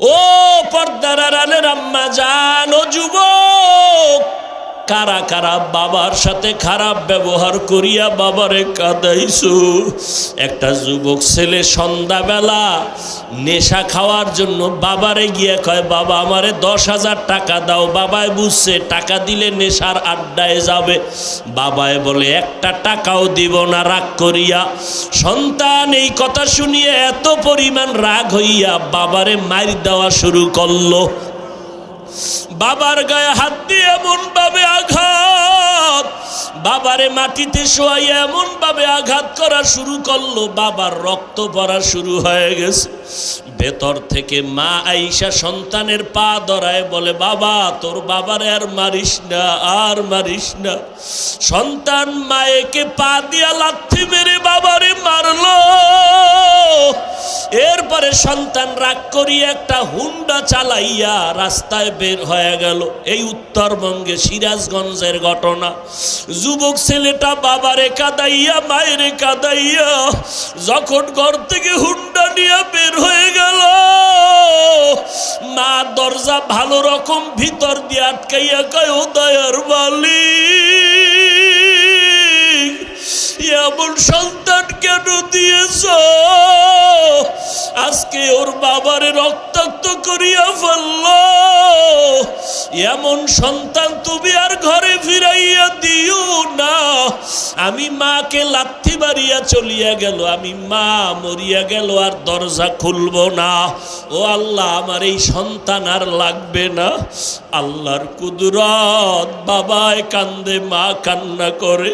ও পর্দার আড়ালের আম্মা জান ও যুবক। কারা কারা বাবার সাথে খারাপ ব্যবহার করিয়া বাবারে কাদাইছো? একটা যুবক ছেলে সন্ধ্যাবেলা নেশা খাওয়ার জন্য বাবারে গিয়ে কয়, বাবা, আমারে দশ হাজার টাকা দাও। বাবায় বুঝছে, টাকা দিলে নেশার আড্ডায় যাবে। বাবায় বলে, একটা টাকাও দিব না, রাগ করিয়া। সন্তান, এই কথা শুনিয়ে এত পরিমাণ রাগ হইয়া বাবারে মার দেওয়া শুরু করল। বাবার গায়ে হাত দিয়ে এমন ভাবে আঘাত, বাবারে মাটিতে শোয়াই এমন ভাবে আঘাত করা শুরু করল, বাবার রক্ত পড়া শুরু হয়ে গেছে। ভেতর থেকে মা আইসা সন্তানের পা ধরায় বলে, বাবা, তোর বাবারে আর মারিস না, আর মারিস না। সন্তান মায়েকে পা দিয়া লাথি মেরে বাবারে মারলো। এরপরে সন্তান রাগ করিয়া একটা হুন্ডা চালাইয়া রাস্তায় বের হয়ে গেল। এই উত্তরবঙ্গে সিরাজগঞ্জের ঘটনা। যুবক ছেলেটা বাবারে কাদাইয়া, মায়েরে কাদাইয়া, যখন ঘর থেকে হুন্ডা নিয়ে বের হয়ে গেল। মা দরজা ভালো রকম ভিতর দিয়ে আটকাইয়া কয়, উদয়ের দয়ার মালিক, এমন সন্তান কেন দিয়েছ? আজকে ওর বাবারে রক্তাক্ত করিয়া ফেলল। এমন সন্তান তুমি আর ঘরে ফিরাইয়া দিও না। আমি মাকে লাথি মারিয়া চলিয়া গেল, আমি মা মরিয়া গেল, আর দরজা খুলব না। ও আল্লাহ, আমার এই সন্তান আর লাগবে না। আল্লাহর কুদরত বাবায় কান্দে, মা কান্না করে।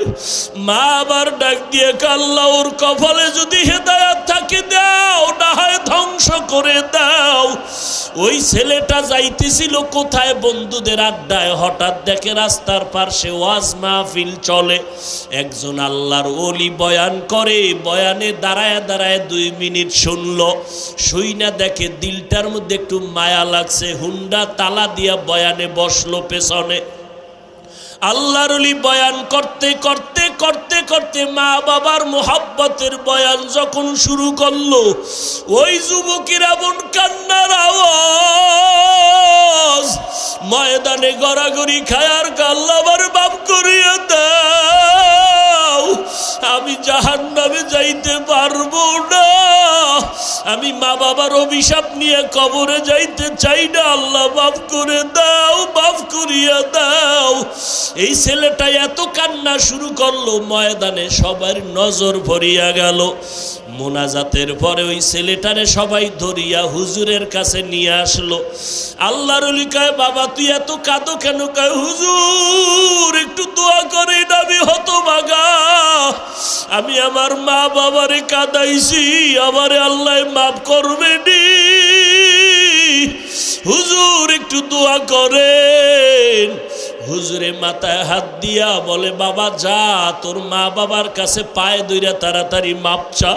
মা আবার ডাক দিয়ে কাল্লা ওর কপালে যদি হেদায়াত থাকে দাও, না হয় ধ্বংস করে দাও। ওই ছেলেটা যাইতেছিল কোথায় বন্ধুদের আড্ডায় হঠাৎ দেখে রাস্তার পাশে ওয়াজ মাহফিল চলে। একজন আল্লাহর ওলি বয়ান করে, বয়ানে দাঁড়ায় দাঁড়ায় দুই মিনিট শুনল। শুই না দেখে দিলটার মধ্যে একটু মায়া লাগছে, হুন্ডা তালা দিয়া বয়ানে বসল পেছনে। আল্লাহর বয়ান করতে করতে করতে করতে মা বাবার মোহাব্বতের বয়ান যখন শুরু করল, ওই যুবকের এমন কান্নার আওয়াজ, ময়দানে গড়াগড়ি খায়ার কাল্লাবার বাপ করিয়া দাও। আমি জাহান নামে যাইতে পারব না। আমি মা বাবার অভিশাপ নিয়ে কবরে যাইতে চাই না। আল্লাহ মাফ করে দাও, মাফ করিয়া দাও। এই ছেলেটা এত কান্না শুরু করল, ময়দানে সবার নজর ভরিয়া গেল। মোনাজাতের পরে ওই ছেলেটারে সবাই ধরিয়া হুজুরের কাছে নিয়ে আসলো। আল্লাহর কয়, বাবা, তুই এত কাঁদো কেন? কয়, হুজুর, একটু দোয়া করে না আমি হতভাগা। আমি আমার মা বাবারে কাদাইছি, আমারে আল্লাহ মাফ করবে নি। হুজুর, একটু দোয়া করেন। হুজুরে মাথায় হাত দিয়া বলে, বাবা, যা, তোর মা বাবার কাছে পায়ে দইরা তাড়াতাড়ি মাপ চা।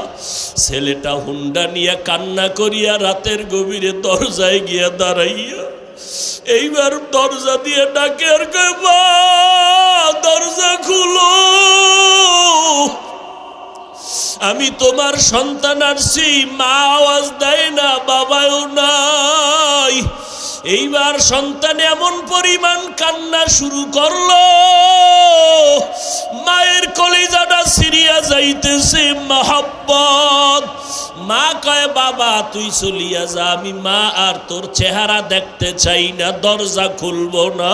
ছেলেটা হুন্ডা নিয়ে কান্না করিয়া রাতের গভীরে দরজায় গিয়া দাঁড়াইয়া, এইবার দরজা দিয়ে ডাকে আর দরজা খুলো। আমি তোমার সন্তান আসছি মা আওয়াজ দেয় না বাবাও নাই। এইবার সন্তান এমন পরিমাণ কান্না শুরু করল মায়ের কলিজাটা সিরিয়া যাইতেছে, মহাব্বত। মা কয়, বাবা, তুই চলিয়া যা, আমি মা আর তোর চেহারা দেখতে চাই না, দরজা খুলব না।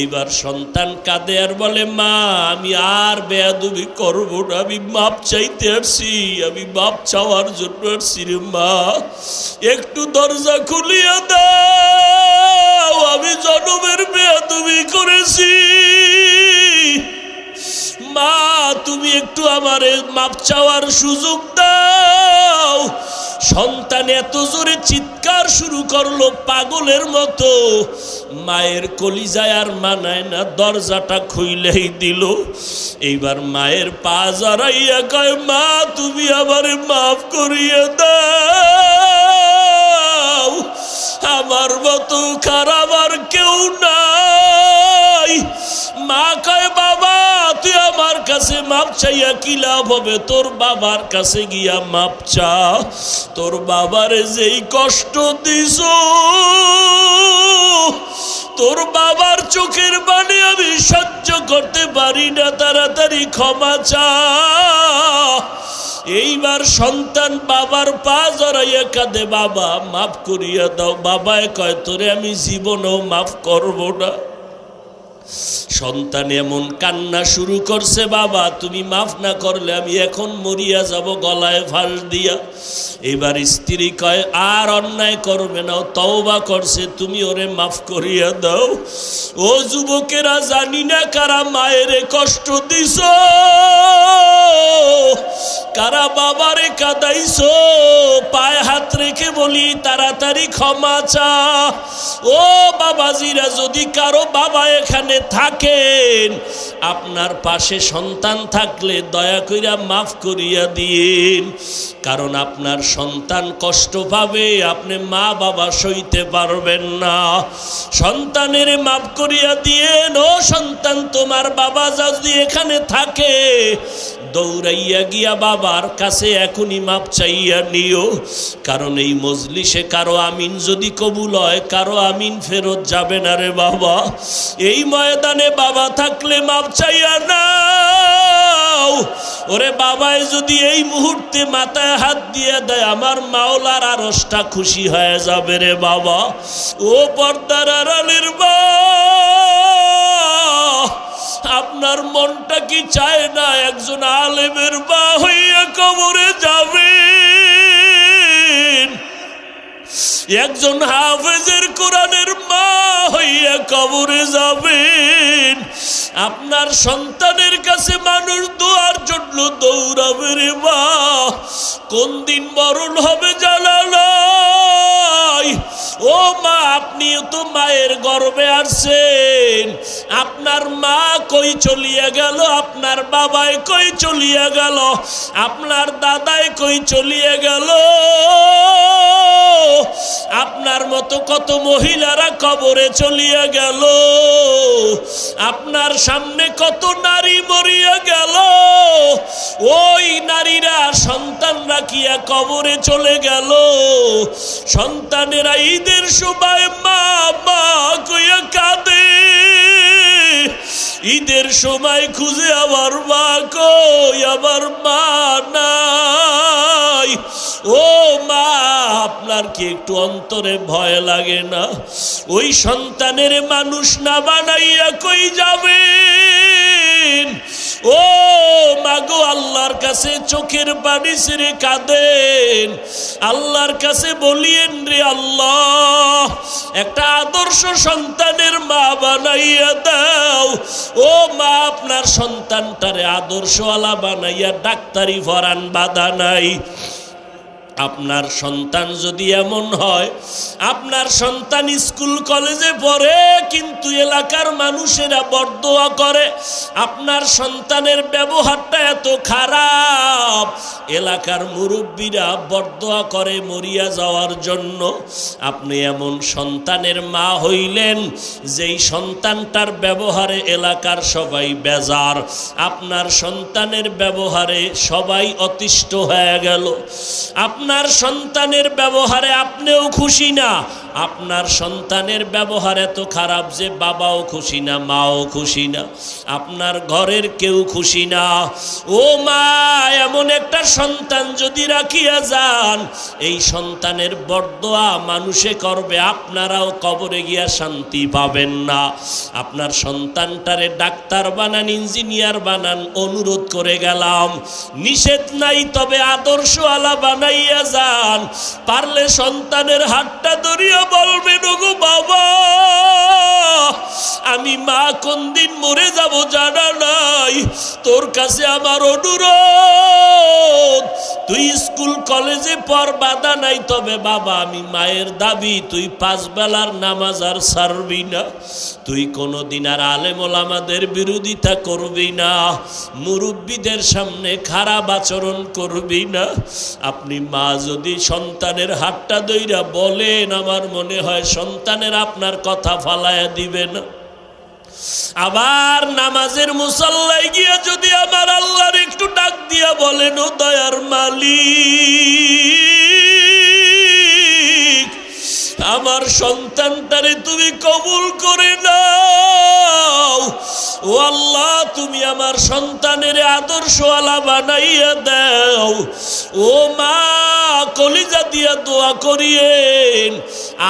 এইবার সন্তান কাঁদে আর বলে, মা, আমি আর বেয়াদুবি করব না, আমি মাপ চাইতে আসছি, আমি মাপ চাওয়ার জন্য আসছি রে মা। একটু দরজা খুলিয়া দাও, আমি জনমের বেয়াদুবি করেছি। মা, তুমি একটু আমারে মাপ চাওয়ার সুযোগ দাও। সন্তান এত জোরে চিৎকার শুরু করল পাগলের মতো। মায়ের কলিজায় আর মানায় না, দরজাটা খুইলেই দিল। এইবার মায়ের পা জড়াইয়া কয়, মা, তুমি আমারে মাফ করিয়ে দাও। আমার মতো খারাপ আর কেউ নাই। মা কয়, বাবা, তুই আমার কাছে মাপ চাইয়া কি লাভ হবে? তোর বাবার কাছে গিয়া মাপ চা তোর বাবারে যেই কষ্ট দিস তোর বাবার চোখের বাণী আমি সহ্য করতে পারি না, তাড়াতাড়ি ক্ষমা চা এইবার সন্তান বাবার পা জড়াইয়া কাঁদে, বাবা মাফ করিয়া দাও। বাবায় কয়, তোরে আমি জীবনেও মাফ করব না। সন্তান এমন কান্না শুরু করছে, বাবা, তুমি মাফ না করলে আমি এখন মরিয়া যাব গলায় ফাঁস দিয়া। এবার স্ত্রী কয়, আর অন্যায় করবে না তওবা করছে, তুমি ওরে মাফ করিয়া দাও। ও যুবকেরা, জানি না কারা মায়ের কষ্ট দিছ, কারা বাবারে কাদাইছো। পায়ে হাত রেখে বলি, তাড়াতাড়ি ক্ষমা চা। ও বাবাজিরা, যদি কারও বাবা এখানে থাকেন। আপনার পাশে সন্তান থাকলে দয়া কইরা মাফ করিয়া দিন। কারণ আপনার সন্তান কষ্ট পাবে, আপনি মা বাবা সইতে পারবেন না। সন্তানের মাফ করিয়া দিয়েন, ও সন্তান, তোমার বাবা যদি এখানে থাকে দৌড়াইয়া গিয়া বাবার কাছে এখনই মাপ চাইয়া নিও। কারণ এই মজলিসে কারও আমিন যদি কবুল হয়, কারও আমিন ফেরত যাবে না রে বাবা। এই ময়দানে বাবা থাকলে মাপ চাইয়া নাও। ওরে বাবায় যদি এই মুহূর্তে মাথায় হাত দিয়ে দেয়, আমার মাওলার আরসটা খুশি হয়ে যাবে রে বাবা। ও পর্দার আড়ালের বা আপনার মনটা কি চায় না একজন আলেমের বা হইয়া কবরে যাবেন? একজন হাফেজের কোরআনের মা হইয়া কবরে যাবেন। আপনার সন্তানের কাছে মানুষ দোয়ার জন্য দৌড়াবে রে মা। কোন দিন মরণ হবে জানা নাই ও মা, আপনিও তো মায়ের গর্বে আসছেন আপনার মা কই চলিয়া গেল? আপনার বাবায় কই চলিয়া গেল? আপনার দাদায় কই চলিয়া গেল? আপনার মতো কত মহিলারা কবরে চলিয়া গেল। আপনার সামনে কত নারী মরিয়া গেল। ওই নারীরা সন্তান রাখিয়া কবরে চলে গেল। সন্তানেরা ঈদের সময় মা মা কইয়া কাঁদে। ঈদের সময় খুঁজে আবার মা কই, আবার মা নাই। ও মা, আপনার কি একটু অন্তরে ভয় লাগে না। ওই সন্তানের মানুষ না বানাইয়া কই যাবে ও মাগো আল্লাহর কাছে চোখের পানি ছেড়ে কাঁদেন। আল্লাহর কাছে বলিয়েন রে আল্লাহ, একটা আদর্শ সন্তানের মা বানাইয়া দাও। ও মা, আপনার সন্তানটারে আদর্শওয়ালা বানাইয়া ডাক্তারি ভরান বাধা নাই। আপনার সন্তান যদি এমন হয়, আপনার সন্তান স্কুল, কলেজে পড়ে, কিন্তু এলাকার মানুষেরা বরদোয়া করে, আপনার সন্তানের ব্যবহারটা এত খারাপ। এলাকার মুরব্বীরা বরদোয়া করে মরিয়া যাওয়ার জন্য। আপনি এমন সন্তানের মা হইলেন, যেই সন্তানটার ব্যবহারে এলাকার সবাই বেজার। আপনার সন্তানের ব্যবহারে সবাই অতিষ্ঠ হয়ে গেল। আপনার সন্তানের ব্যবহারে আপনিও খুশি না। আপনার সন্তানের ব্যবহার এত খারাপ যে বাবাও খুশি না, মাও খুশি না। আপনার ঘরের কেউ খুশি না। ও মা, এমন একটা সন্তান যদি রাখিয়া যান, এই সন্তানের বরদোয়া মানুষে করবে, আপনারাও কবরে গিয়া শান্তি পাবেন না। আপনার সন্তানটারে ডাক্তার বানান, ইঞ্জিনিয়ার বানান, অনুরোধ করে গেলাম। নিষেধ নাই, তবে আদর্শ আলা বানাইয়া যান, পারলে সন্তানের হাতটা ধরিয়া বলবেন ওগো বাবা, আমি মা কোন দিন মরে যাব জানা নাই। তোর কাছে আমার অনুরোধ, তুই স্কুল, কলেজে পর বাধা নাই তবে বাবা, আমি মায়ের দাবি, তুই পাঁচ বেলার নামাজ আর সারবি না। তুই কোনোদিন আর আলেমল আমাদের বিরোধিতা করবি না। মুরব্বীদের সামনে খারাপ আচরণ করবি না। আপনি মা যদি সন্তানের হাতটা দইরা বলেন, আমার মনে হয় সন্তানের আপনার কথা ফালায়া দিবে না। আবার নামাজের মুসল্লায় গিয়া যদি আমার আল্লাহর একটু ডাক দিয়া বলেন, ও দয়ার মালিক, আমার সন্তানটারে তুমি কবুল করে নাও। ও আল্লাহ, তুমি আমার সন্তানের আদর্শওয়ালা বানাইয়া দাও। ও মা, কলিজা দিয়া দোয়া করিয়েন।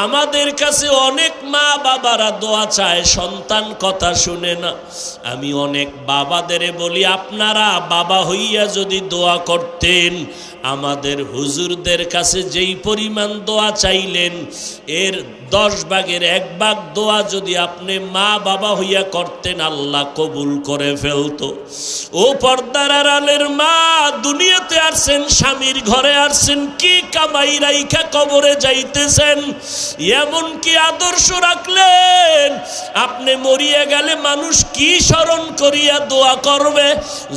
আমাদের কাছে অনেক মা বাবারা দোয়া চায়, সন্তান কথা শুনে না। আমি অনেক বাবাদের বলি, আপনারা বাবা হইয়া যদি দোয়া করতেন, আমাদের হুজুরদের কাছে যেই পরিমাণ দোয়া চাইলেন, এর দশ ভাগের এক ভাগ দোয়া যদি আপনি মা বাবা হইয়া করতেন, আল্লাহ কবুল করে ফেলতো। ও পর্দার আড়ালের মা, দুনিয়াতে আসছেন, স্বামীর ঘরে আসছেন, কি কামাই রাইখা কবরে যাইতেছেন? এমন কি আদর্শ রাখলেন, আপনি মরিয়া গেলে মানুষ কি স্মরণ করিয়া দোয়া করবে?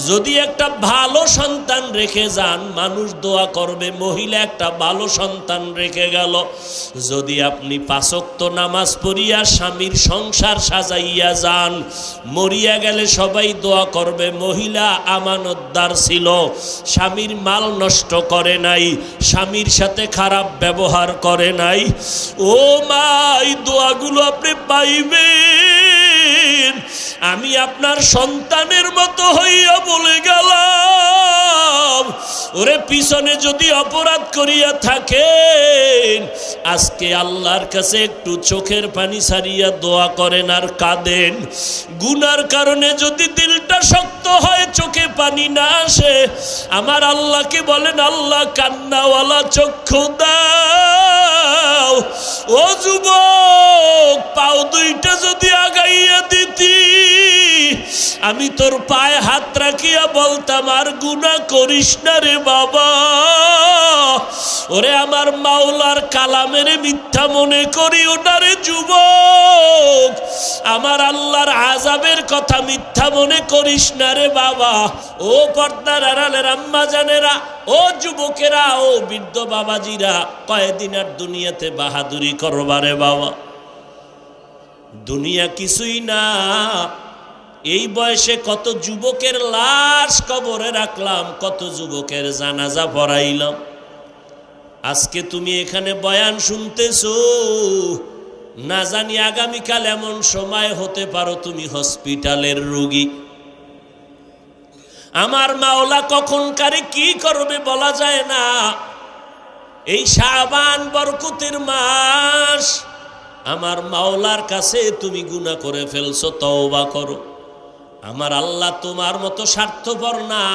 যদি একটা ভালো সন্তান রেখে যান, মানুষ দোয়া করবে, মহিলা একটা ভালো সন্তান রেখে গেল। যদি আপনি পাঁচক্ত নামাজ পড়িয়া স্বামীর সংসার সাজাইয়া যান মরিয়া গেলে সবাই দোয়া করবে, মহিলা আমানতদার ছিল, স্বামীর মাল নষ্ট করে নাই, স্বামীর সাথে খারাপ ব্যবহার করে নাই। ও মা, এই দোয়াগুলো আপনি পাইবেন। আমি আপনার সন্তানের মতো হইয়া বলে গেলাম। ওরে, পিছনে যদি অপরাধ করিয়া থাকেন, আজকে আল্লাহর কাছে একটু চোখের পানি সারিয়া দোয়া করেন আর কাঁদেন। গুনার কারণে যদি দিলটা শক্ত হয়, চোখে পানি না আসে, আমার আল্লাহকে বলেন, আল্লাহ, কান্নাওয়ালা চক্ষু দাও। ও যুবক, পাও দুইটা যদি আগাইয়া দিতি, আমি তোর পায়ে হাত রাখিয়া বলতাম, আর গুণা করিস না রে বাবা। ওরে আমার মাওলার কালামের মিথ্যা মনে করি ওটারে যুবক। আমার আল্লাহর আজাবের কথা মিথ্যা মনে করিস না রে বাবা। ও পর্দার আড়ালের আম্মা জানেরা, ও যুবকেরা, ও বৃদ্ধ বাবাজিরা, কয়েকদিন আর দুনিয়াতে বাহাদুরি করবারে বাবা। দুনিয়া কিছুই না। এই বয়সে কত যুবকের লাশ কবরে রাখলাম, কত যুবকের জানাজা ভরাইলাম। আজকে তুমি এখানে বয়ান শুনতেছো, না জানি আগামীকাল এমন সময় হতে পারো তুমি হসপিটালের রোগী। আমার মাওলা কখন কারে কি করবে বলা যায় না। এই শাবান বরকতের মাস আমার মাওলার কাছে তুমি গুণা করে ফেলছো, তওবা করো। আমার আল্লাহ তোমার মতো স্বার্থপর না।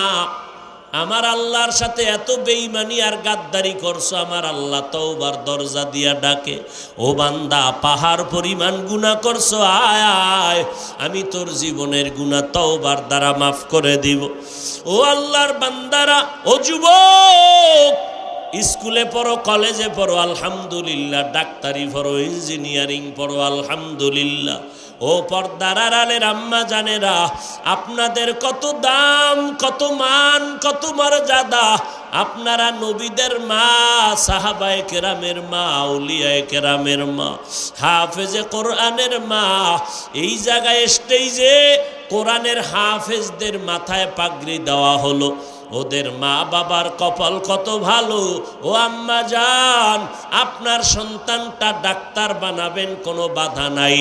আমার আল্লাহর সাথে এত বেইমানি আর গাদ্দারি করছ, আমার আল্লাহ তওবার দরজা দিয়া ডাকে। ও বান্দা, পাহাড় পরিমাণ গুণা করছ, আয় আয়। আমি তোর জীবনের গুণা তওবার দ্বারা মাফ করে দিব। ও আল্লাহর বান্দারা, ও যুবক! স্কুলে পড়ো, কলেজে পড়ো, আলহামদুলিল্লাহ। ডাক্তারি পড়ো, ইঞ্জিনিয়ারিং পড়ো, আলহামদুলিল্লাহ। ও পর্দার আড়ালের আম্মা জানেরা, আপনাদের কত দাম, কত মান, কত মর্যাদা। আপনারা নবীদের মা, সাহাবায় কেরামের মা, আউলিয়ায় কেরামের মা, হাফেজে কোরআনের মা। এই জায়গায় স্টেজে কোরআনের হাফেজদের মাথায় পাগড়ি দেওয়া হলো। ওদের মা বাবার কপাল কত ভালো। ও আম্মা যান আপনার সন্তানটা ডাক্তার বানাবেন, কোনো বাধা নাই।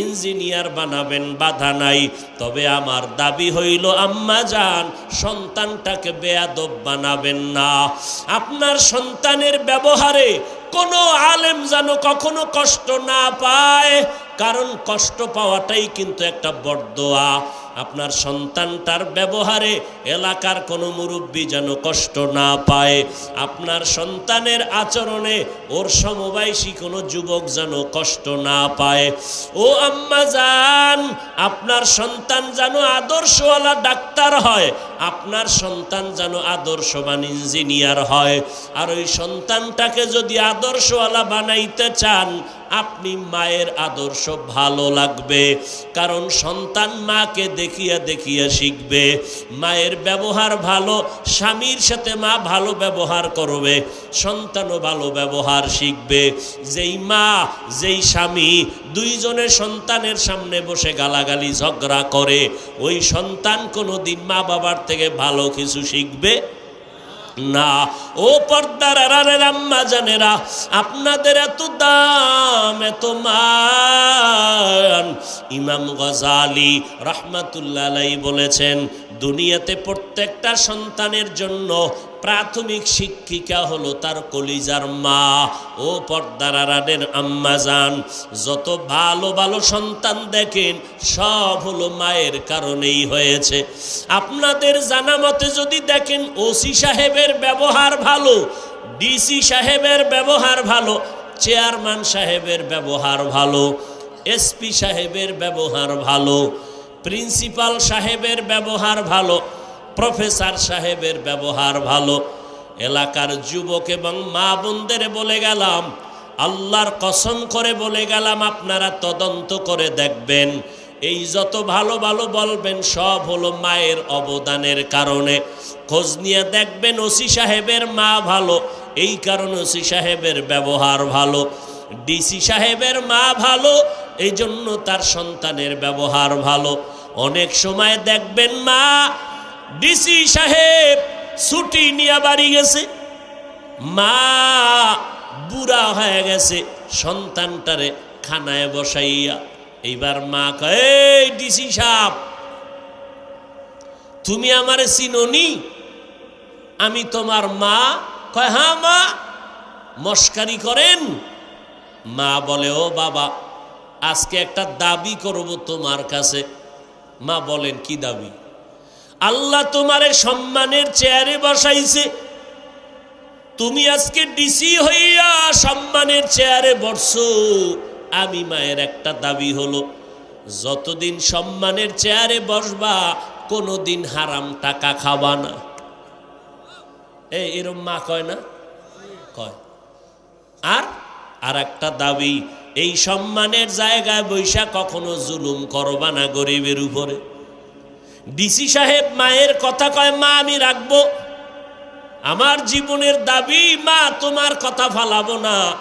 ইঞ্জিনিয়ার বানাবেন, বাধা নাই। তবে আমার দাবি হইল, আম্মা যান সন্তানটাকে বেয়াদব বানাবেন না। আপনার সন্তানের ব্যবহারে কোনো আলেম যেন কখনো কষ্ট না পায়, কারণ কষ্ট পাওয়াটাই কিন্তু একটা বরদোয়া আপনার সন্তানটার ব্যবহারে এলাকার কোনো মুরব্বী যেন কষ্ট না পায়। আপনার সন্তানের আচরণে ওর সমবয়সী কোনো যুবক যেন কষ্ট না পায়। ও আম্মা যান আপনার সন্তান যেন আদর্শওয়ালা ডাক্তার হয়, আপনার সন্তান যেন আদর্শবান ইঞ্জিনিয়ার হয়। আর ওই সন্তানটাকে যদি আদর্শওয়ালা বানাইতে চান আপনি মায়ের আদর্শ ভালো লাগবে। কারণ সন্তান মাকে দেখিয়া দেখিয়া শিখবে। মায়ের ব্যবহার ভালো, স্বামীর সাথে মা ভালো ব্যবহার করবে, সন্তানও ভালো ব্যবহার শিখবে। যেই মা, যেই স্বামী দুইজনের সন্তানের সামনে বসে গালাগালি, ঝগড়া করে, ওই সন্তান কোনো দিন মা বাবার থেকে ভালো কিছু শিখবে না। ও পর্দার জানেরা, আপনাদের এত দাম, এত মান। ইমাম গজালি রহমাতুল্লাহ বলেছেন, দুনিয়াতে প্রত্যেকটা সন্তানের জন্য প্রাথমিক শিক্ষিকা হলো তার কলিজার মা। ও পর্দার আড়ালের আম্মা যান যত ভালো ভালো সন্তান দেখেন, সব হলো মায়ের কারণেই হয়েছে। আপনাদের জানা মতে যদি দেখেন, ওসি সাহেবের ব্যবহার ভালো, ডিসি সাহেবের ব্যবহার ভালো, চেয়ারম্যান সাহেবের ব্যবহার ভালো, এসপি সাহেবের ব্যবহার ভালো, প্রিন্সিপাল সাহেবের ব্যবহার ভালো প্রফেসর সাহেবের ব্যবহার ভালো। এলাকার যুবক এবং মা বোনদের বলে গেলাম, আল্লাহর কসম করে বলে গেলাম, আপনারা তদন্ত করে দেখবেন। এই যত ভালো ভালো বলবেন, সব হলো মায়ের অবদানের কারণে। খোঁজ নিয়ে দেখবেন ওসি সাহেবের মা ভালো, এই কারণে ওসি সাহেবের ব্যবহার ভালো। ডিসি সাহেবের মা ভালো এই জন্য তার সন্তানের ব্যবহার ভালো। অনেক সময় দেখবেন মা ডিসি সাহেব ছুটি নিয়ে বাড়ি গেছে। মা বুড়া হয়ে গেছে সন্তানটারে খানায় বসাইয়া। এইবার মা কয় ডিসি সাহেব, তুমি আমারে চিননি? আমি তোমার মা। কয় হ্যাঁ মা, মস্কারি করেন। মা বলে, ও বাবা, আজকে একটা দাবি করব তোমার কাছে। মা বলেন, কি দাবি? আল্লাহ তোমারে সম্মানের চেয়ারে বসাইছে। তুমি আজকে ডিসি হইয়া সম্মানের চেয়ারে বসছো। আমি মায়ের একটা দাবি হলো, যতদিন সম্মানের চেয়ারে বসবা, কোনোদিন হারাম টাকা খাবা না। এই, এরম মা কয় না? কয়। আর আর একটা দাবি, এই সম্মানের জায়গায় বৈশা কখনো জুলুম করবা না গরিবের উপরে। ডিসি সাহেব, মায়ের কথা কয়, মা, আমি রাখব। আমার জীবনের দাবি, মা, তোমার কথা ফালাবো না।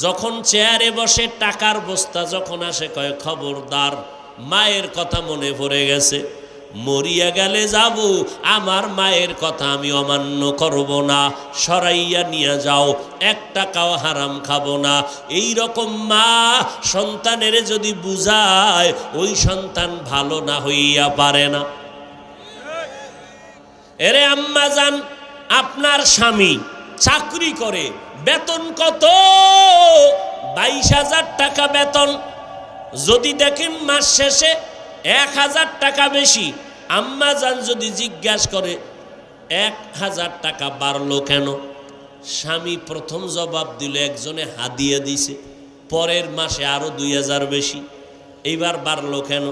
যখন চেয়ারে বসে টাকার বস্তা যখন আসে, কয়, খবরদার, মায়ের কথা মনে পড়ে গেছে। মরিয়া গেলে যাব, আমার মায়ের কথা আমি অমান্য করব না, সরাইয়া নিয়ে যাও, এক টাকাও হারাম খাব না। এই রকম মা সন্তানের যদি বুঝায়, ওই সন্তান ভালো না হইয়া পারে না। এরে আম্মা যান আপনার স্বামী চাকরি করে, বেতন কত? বাইশ হাজার টাকা বেতন। যদি দেখেন মাস শেষে এক হাজার টাকা বেশি। আম্মা যান যদি জিজ্ঞাসা করে, এক হাজার টাকা বাড়লো কেন? স্বামী প্রথম জবাব দিল, একজনে হাদিয়ে দিছে, পরের মাসে আরও দুই হাজার বেশি। এইবার বাড়লো কেন?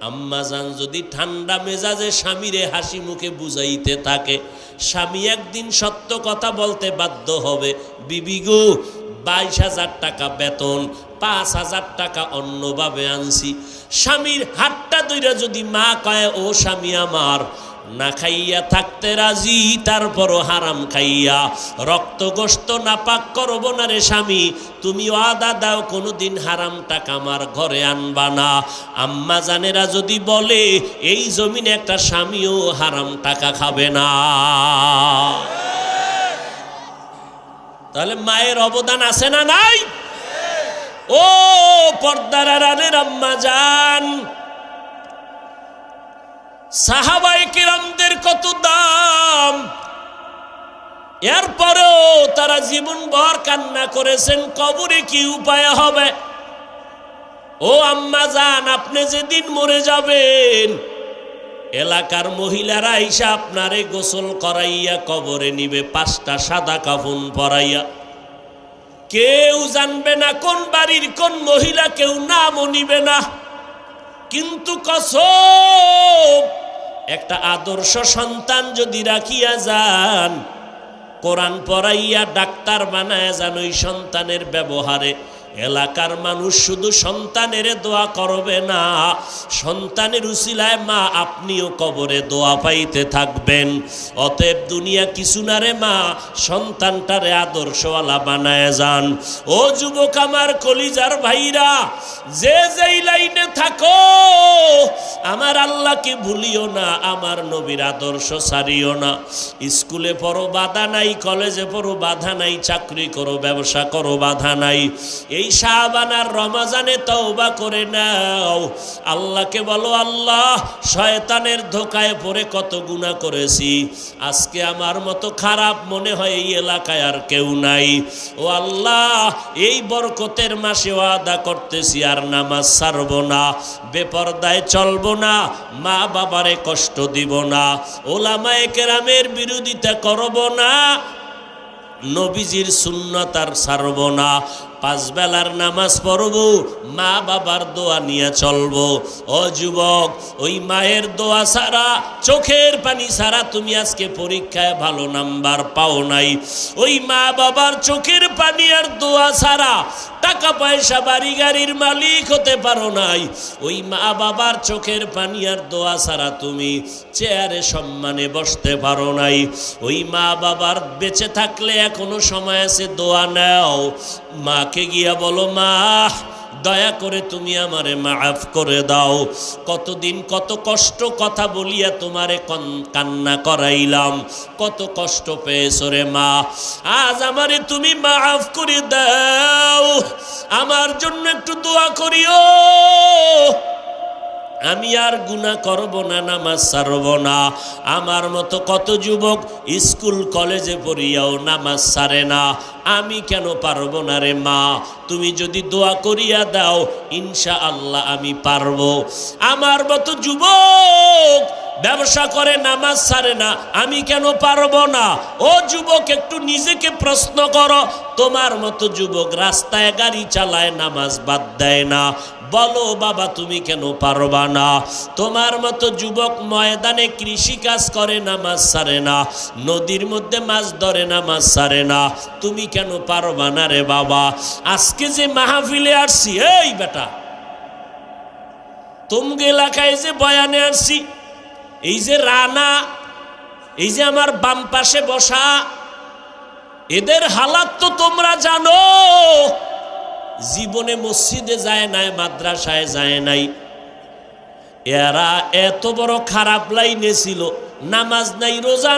আম্মা যান যদি ঠান্ডা মেজাজে স্বামীরে হাসি মুখে বুঝাইতে থাকে, স্বামী একদিন সত্য কথা বলতে বাধ্য হবে। বিবি গো বাইশ হাজার টাকা বেতন, পাঁচ হাজার টাকা অন্যভাবে আনছি। স্বামীর হাতটা দইরা যদি মা কয়, ও স্বামী আমার, না খাইয়া থাকতে রাজি, তারপরও হারাম খাইয়া। রক্ত গোস্ত নাপাক করব না রে স্বামী, তুমি আদা দাও, কোনোদিন হারাম টাকা আমার ঘরে আনবা না। আম্মা জানেরা যদি বলে, এই জমিনে একটা স্বামীও হারাম টাকা খাবে না। তাহলে মায়ের অবদান আছে না নাই? ও পর্দার আড়ালের আম্মা যান সাহাবাই কিরামদের কত দাম? এরপরেও তারা জীবন ভর কান্না করেছেন, কবরে কি উপায় হবে? ও আম্মা যান আপনি যেদিন মরে যাবেন এলাকার মহিলারা আইসা আপনারে গোসল করাইয়া কবরে নিবে, পাঁচটা সাদা কাফন পরাইয়া। কেউ জানবে না কোন বাড়ির কোন মহিলা, কেউ নামও নিবে না। কিন্তু কসম, একটা আদর্শ সন্তান যদি রাখিয়া যান, কোরআন পড়াইয়া ডাক্তার বানায় যান ওই সন্তানের ব্যবহারে। এলাকার মানুষ শুধু সন্তানের দোয়া করবে না, সন্তানের উসিলায় মা আপনিও কবরে দোয়া পাইতে থাকবেন। অতএব দুনিয়া কিছু না রে মা, সন্তানটারে আদর্শওয়ালা বানায় যান। ও যুবক আমার কলিজার ভাইরা, যে যেই লাইনে থাকো, আমার আল্লাহকে ভুলিও না, আমার নবীর আদর্শ সারিও না। স্কুলে পড়ো, বাধা নাই, কলেজে পড়ো, বাধা নাই, চাকরি করো, ব্যবসা করো, বাধা নাই। এই শাহবানার রমাজানে তওবা করে নাও। আল্লাহকে বলো, আল্লাহ, শয়তানের ধোকায় পড়ে কত গুণা করেছি। আজকে আমার মতো খারাপ মনে হয় এই এলাকায় আর কেউ নাই। ও আল্লাহ, এই বরকতের মাসে ওয়াদা করতেছি আর নামাজ ছাড়ব না। বেপরদায় চলবো না। মা বাবারে কষ্ট দিব না। ওলামায়ে কেরামের বিরোধিতা করব না। নবীজির সুন্নত আর ছাড়ব না। পাঁচ বেলার নামাজ পড়ব, মা বাবার দোয়া নিয়ে চলবো। ও যুবক, ওই মায়ের দোয়া ছাড়া, চোখের পানি ছাড়া তুমি আজকে পরীক্ষায় ভালো নাম্বার পাও নাই। ওই মা বাবার চোখের পানি আর দোয়া ছাড়া টাকা পয়সা বাড়ি গাড়ির মালিক হতে পারো নাই। ওই মা বাবার চোখের পানি আর দোয়া ছাড়া তুমি চেয়ারে সম্মানে বসতে পারো নাই। ওই মা বাবার বেঁচে থাকলে এখনও সময় আছে, দোয়া নাও। মাকে গিয়া বলো, মা, দয়া করে তুমি আমারে মাফ করে দাও। কতদিন কত কষ্ট কথা বলিয়া তোমারে কান্না করাইলাম। কত কষ্ট পেয়েছ রে মা। আজ আমারে তুমি মাফ করে দাও। আমার জন্য একটু দোয়া করিও। আমি আর গুণা করব না, নামাজ ছাড়ব না। আমার মতো কত যুবক স্কুল, কলেজে পড়িয়াও নামাজ সারে না। আমি কেন পারব না রে মা? তুমি যদি দোয়া করিয়া দাও ইনশা আল্লাহ আমি পারব। আমার মতো যুবক ব্যবসা করে, নামাজ সারে না, আমি কেন পারব না? ও যুবক, একটু নিজেকে প্রশ্ন করো। তোমার মতো যুবক রাস্তায় গাড়ি চালায়, নামাজ বাদ দেয় না। বলো, বাবা, তুমি কেন পারবা না? তোমার মতো যুবক ময়দানে কৃষি কাজ করে না মাছ সারে না। নদীর মধ্যে মাছ ধরে না মাছ সারে না। তুমি কেন পারবা না রে বাবা? আজকে যে মাহফিলে আসছি, এই বেটা। তুমগে এলাকায় যে বয়ানে আসছি, এই যে রানা, এই যে আমার বাম পাশে বসা, এদের হালাত তো তোমরা জানো। জীবনে মসজিদে যায় নাই, মাদ্রাসায় যায় নাই। এরা এত বড় খারাপ লাইনে ছিল, নামাজ নাই, রোজা